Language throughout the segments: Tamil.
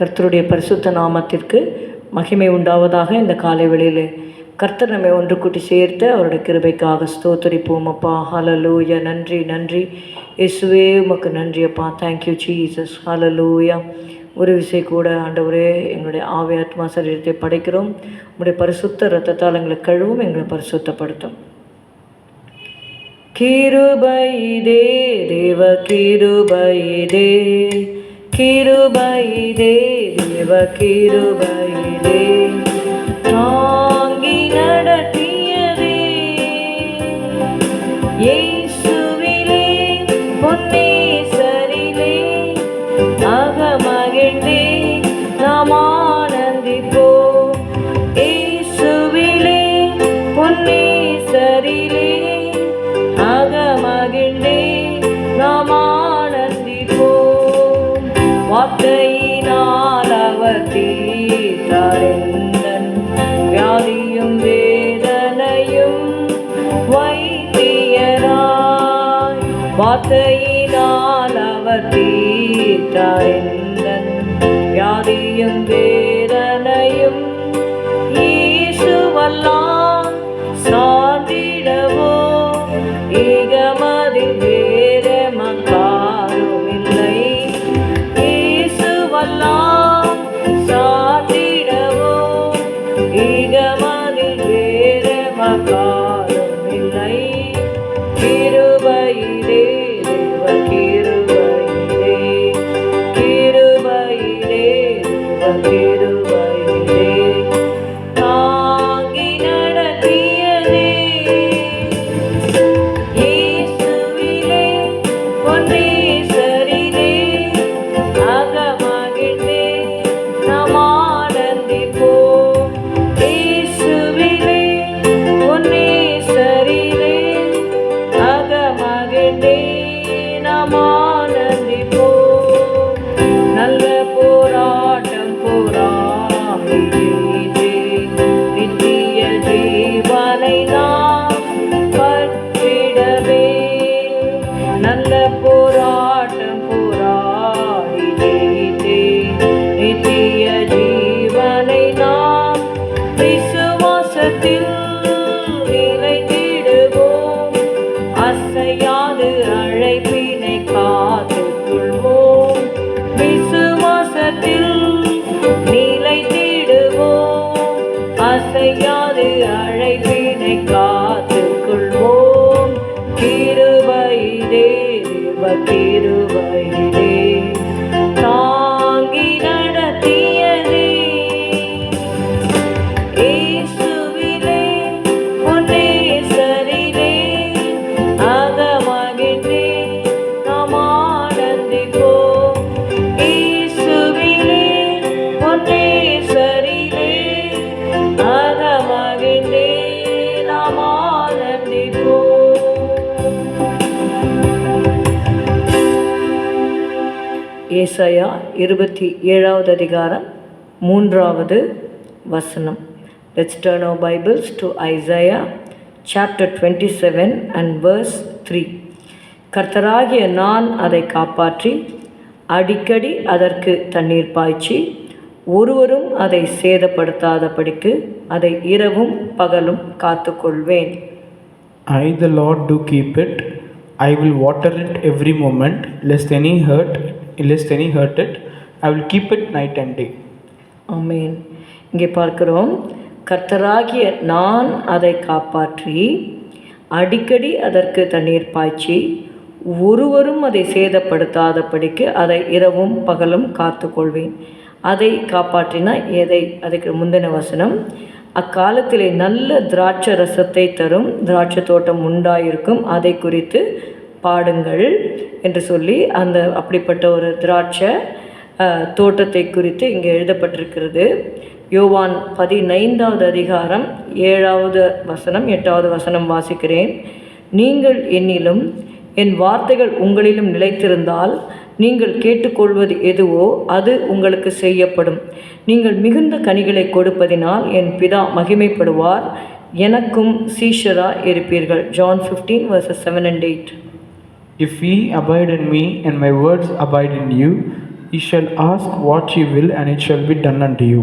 கர்த்தருடைய பரிசுத்த நாமத்திற்கு மகிமை உண்டாவதாக இந்த காலை வெளியில். கர்த்தர் நம்மை ஒன்று கூட்டி சேர்த்து அவருடைய கிருபைக்காக ஸ்தோத்தரிப்போம் அப்பா. ஹalleluya நன்றி நன்றி. இயேசுவே உமக்கு நன்றி அப்பா. தேங்க்யூ ஜீசஸ் ஹலலூயா ஒரு விசை கூட ஆண்டவரே எங்களுடைய ஆவி ஆத்மா சரீரத்தை படைக்கிறோம். உங்களுடைய பரிசுத்த ரத்தத்தால் எங்களை கழுவும் எங்களை பரிசுத்தப்படுத்தும். கிருபைதே தேவ கிருபைதே கிருபைதே தேவ கிருபைதே தாங்கி வார்த்தையினால் அவர் தீர்த்தாரெந்தன் வியாதியும் வே Messiah. ஏசாயா இருபத்தி ஏழாவது அதிகாரம் மூன்றாவது வசனம். Let's turn our Bibles to Isaiah chapter twenty seven and verse three கர்த்தராகிய நான் அதை காப்பாற்றி அடிக்கடி அதற்கு தண்ணீர் பாய்ச்சி ஒருவரும் அதை சேதப்படுத்தாதபடிக்கு அதை இரவும் பகலும் காத்துக்கொள்வேன். I the Lord do keep it I will water it every moment lest any hurt lest any hurt it. I will keep it night and day. ஆமென் இங்கே பார்க்கிறோம் கர்த்தராகிய நான் அதை காப்பாற்றி அடிக்கடி அதற்கு தண்ணீர் பாய்ச்சி ஒருவரும் அதை சேதப்படுத்தாதபடிக்கு அதை இரவும் பகலும் காத்துக்கொள்வேன் அதை காப்பாற்றினா எதை அதுக்கு முந்தின வசனம் அக்காலத்திலே நல்ல திராட்சை ரசத்தை தரும் திராட்சை தோட்டம் உண்டாயிருக்கும் அதை குறித்து பாடுங்கள் என்று சொல்லி அந்த அப்படிப்பட்ட ஒரு திராட்சை தோட்டத்தை குறித்து இங்கே எழுதப்பட்டிருக்கிறது. யோவான் பதினைந்தாவது அதிகாரம் ஏழாவது வசனம் எட்டாவது வசனம் வாசிக்கிறேன். நீங்கள் என்னிலும் என் வார்த்தைகள் உங்களிலும் நிலைத்திருந்தால் நீங்கள் கேட்டுக்கொள்வது எதுவோ அது உங்களுக்கு செய்யப்படும். நீங்கள் மிகுந்த கனிகளை கொடுப்பதினால் என் பிதா மகிமைப்படுவார். எனக்கும் சீஷராக இருப்பீர்கள். John fifteen verses seven and eight If ye abide in me and my words abide in you, Ye shall ask what ye will, and it shall be done unto you.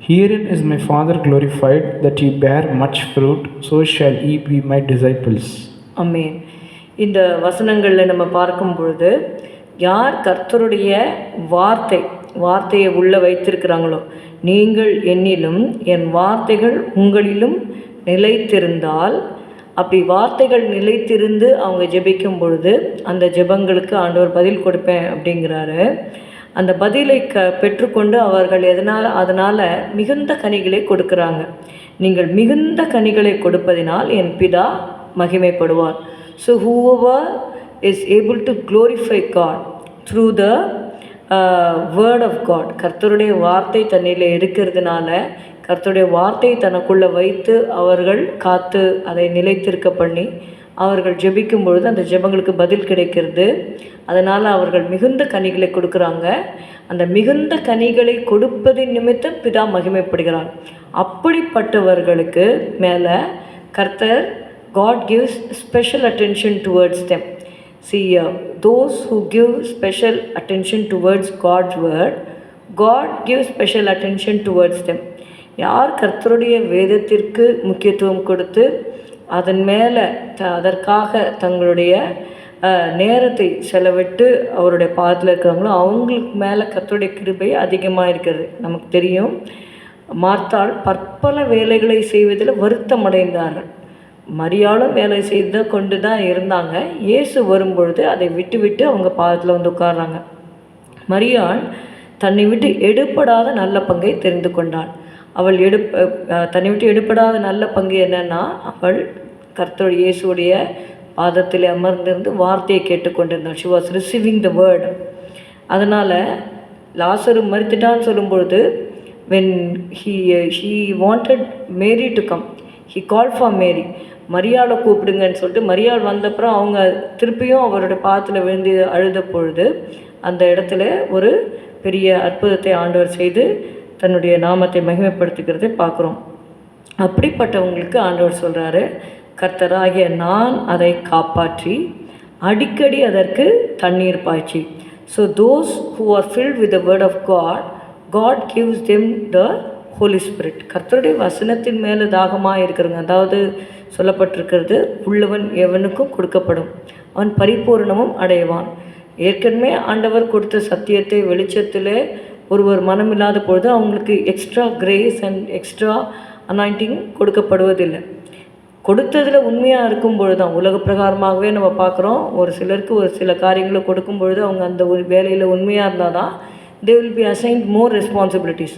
Herein is my Father glorified, that ye bear much fruit, so shall ye be my disciples. அமேன் இந்த வசனங்களில் நம்ம பார்க்கும் பொழுது யார் கர்த்தருடைய வார்த்தை வார்த்தையை உள்ளே வைத்திருக்கிறாங்களோ நீங்கள் என்னிலும் என் வார்த்தைகள் உங்களிலும் நிலைத்திருந்தால் அப்படி வார்த்தைகள் நிலைத்திருந்து அவங்க ஜெபிக்கும் பொழுது அந்த ஜெபங்களுக்கு ஆண்டவர் பதில் கொடுப்பேன் அப்படிங்கிறாரு. அந்த பதிலை க பெற்றுக்கொண்டு அவர்கள் எதனால் அதனால் மிகுந்த கனிகளை கொடுக்குறாங்க. நீங்கள் மிகுந்த கனிகளை கொடுப்பதினால் என் பிதா மகிமைப்படுவார். So whoever is able to glorify God through the word of God கர்த்தருடைய வார்த்தை தன்னில் இருக்கிறதுனால கர்த்தருடைய வார்த்தையை தனக்குள்ளே வைத்து அவர்கள் காத்து அதை நிலைத்திருக்க பண்ணி அவர்கள் ஜெபிக்கும் பொழுது அந்த ஜெபங்களுக்கு பதில் கிடைக்கிறது. அதனால் அவர்கள் மிகுந்த கனிகளை கொடுக்குறாங்க. அந்த மிகுந்த கனிகளை கொடுப்பதின் நிமித்தம் பிதா மகிமைப்படுகிறார். அப்படிப்பட்டவர்களுக்கு மேலே கர்த்தர் God gives special attention towards them see those who give special attention towards God's word God give special attention towards them. யார் கர்த்தருடைய வேதத்திற்கு முக்கியத்துவம் கொடுத்து அதன் மேலே த அதற்காக தங்களுடைய நேரத்தை செலவிட்டு அவருடைய பாதத்தில் இருக்கிறாங்களோ அவங்களுக்கு மேலே கர்த்தருடைய கிருபை அதிகமாக இருக்கிறது. நமக்கு தெரியும் மார்த்தால் பற்பல வேலைகளை செய்வதில் வருத்தம் அடைந்தார்கள். மரியாளும் வேலை செய்து கொண்டு தான் இருந்தாங்க. இயேசு வரும்பொழுது அதை விட்டு விட்டு அவங்க பாதத்தில் வந்து உட்கார்றாங்க. மரியாள் தன்னை விட்டு எடுப்படாத நல்ல பங்கை தெரிந்து கொண்டாள். அவள் எடு தன்னை விட்டு எடுப்படாத நல்ல பங்கு என்னன்னா அவள் கர்த்தர் இயேசுடைய பாதத்தில் அமர்ந்திருந்து வார்த்தையை கேட்டுக்கொண்டிருந்தாள் she was receiving the word அதனால் லாசரு மறுத்துட்டான்னு சொல்லும்பொழுது when he he wanted Mary to come he call for Mary மரியாதை கூப்பிடுங்கன்னு சொல்லிட்டு மரியாள் வந்தப்புறம் அவங்க திருப்பியும் அவரோட பாதத்தில் விழுந்து அழுத பொழுது அந்த இடத்துல ஒரு பெரிய அற்புதத்தை ஆண்டவர் செய்து தன்னுடைய நாமத்தை மகிமைப்படுத்துகிறதை பார்க்குறோம். அப்படிப்பட்டவங்களுக்கு ஆண்டவர் சொல்கிறாரு கர்த்தராகிய நான் அதை காப்பாற்றி அடிக்கடி அதற்கு தண்ணீர் பாய்ச்சி. So those who are filled with the word of God God gives them the Holy Spirit கர்த்தருடைய வசனத்தின் மேலே தாகமாக இருக்கிறவங்க அதாவது சொல்லப்பட்டிருக்கிறது உள்ளவன் எவனுக்கும் கொடுக்கப்படும். அவன் பரிபூரணமும் அடைவான். ஏற்கனவே ஆண்டவர் கொடுத்த சத்தியத்தை வெளிச்சத்தில் ஒருவர் மனமில்லாத பொழுது அவங்களுக்கு extra grace and extra anointing கொடுக்கப்படுவதில்லை. கொடுத்ததில் உண்மையாக இருக்கும் பொழுது தான் உலக பிரகாரமாகவே நம்ம பார்க்குறோம். ஒரு சிலருக்கு ஒரு சில காரியங்களை கொடுக்கும் பொழுது அவங்க அந்த ஒரு வேலையில் உண்மையாக இருந்தால் தான் they will be assigned more responsibilities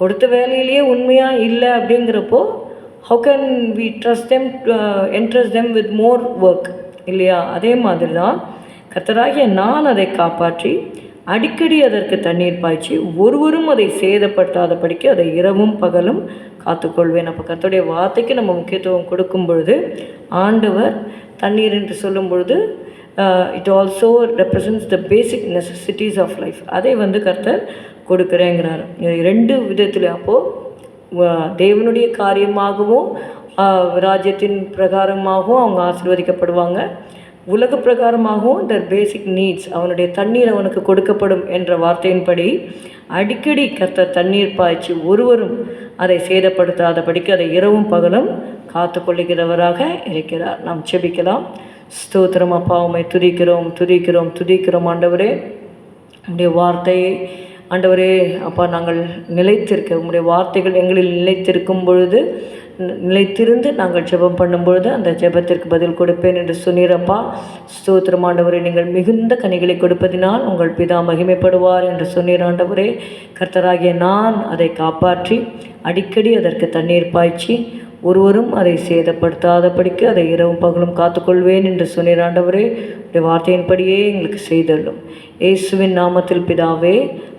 கொடுத்த வேலையிலேயே உண்மையாக இல்லை அப்படிங்கிறப்போ how can we trust them entrust them with more work இல்லையா? அதே மாதிரி தான் கத்தராகிய நான் அதை காப்பாற்றி அடிக்கடி அதற்கு தண்ணீர் பாய்ச்சி ஒருவரும் அதை சேதப்படுத்தாதபடிக்கு அதை இரவும் பகலும் காத்துக்கொள்வேன். அப்போ கத்தருடைய வார்த்தைக்கு நம்ம முக்கியத்துவம் கொடுக்கும் பொழுது ஆண்டவர் தண்ணீர் என்று சொல்லும் பொழுது it also represents the basic necessities of life அதை வந்து கர்த்தர் கொடுக்குறேங்கிறார். ரெண்டு விதத்தில் அப்போது தேவனுடைய காரியமாகவும் ராஜ்யத்தின் பிரகாரமாகவும் அவங்க ஆசீர்வதிக்கப்படுவாங்க. உலக பிரகாரமாகவும் த பேசிக் நீட்ஸ் அவனுடைய தண்ணீர் அவனுக்கு கொடுக்கப்படும் என்ற வார்த்தையின்படி அடிக்கடி கத்த தண்ணீர் பாய்ச்சி ஒருவரும் அதை சேதப்படுத்தாதபடிக்கு அதை இரவும் பகலும் காத்து கொள்ளுகிறவராக இருக்கிறார். நாம் செபிக்கலாம் ஸ்தோத்திரம் அப்பா துதிக்கிறோம் துதிக்கிறோம் துதிக்கிறோம் ஆண்டவரே. உடைய வார்த்தையை ஆண்டவரே அப்பா நாங்கள் நிலைத்திருக்க உங்களுடைய வார்த்தைகள் எங்களில் நிலைத்திருக்கும் பொழுது நிலைத்திருந்து நாங்கள் ஜெபம் பண்ணும்பொழுது அந்த ஜெபத்திற்கு பதில் கொடுப்பேன் என்று சொன்னீரப்பா. ஸ்தோத்திரம் ஆண்டவரே நீங்கள் மிகுந்த கனிகளை கொடுப்பதினால் உங்கள் பிதா மகிமைப்படுவார் என்று சொன்னீர் ஆண்டவரே. கர்த்தராகிய நான் அதை காப்பாற்றி அடிக்கடி அதற்கு தண்ணீர் பாய்ச்சி ஒருவரும் அதை சேதப்படுத்தாதபடிக்கு அதை இரவும் பகலும் காத்துக்கொள்வேன் என்று சொன்னீராண்டவரே உடைய வார்த்தையின்படியே எங்களுக்கு செய்தள்ளும் இயேசுவின் நாமத்தில் பிதாவே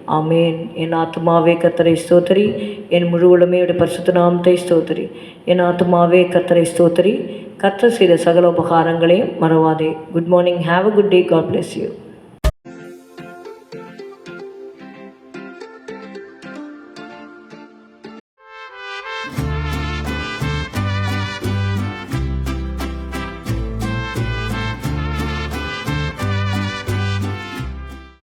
ஆமேன். என் ஆத்மாவே கத்தரை ஸ்தோத்திரி. என் முழு உளமையுடைய பரிசுத்த நாமத்தை ஸ்தோத்திரி. என் ஆத்துமாவே கத்தரை ஸ்தோத்திரி. கத்தர் செய்த சகல உபகாரங்களையும் மறவாதே. Good morning have a good day God bless you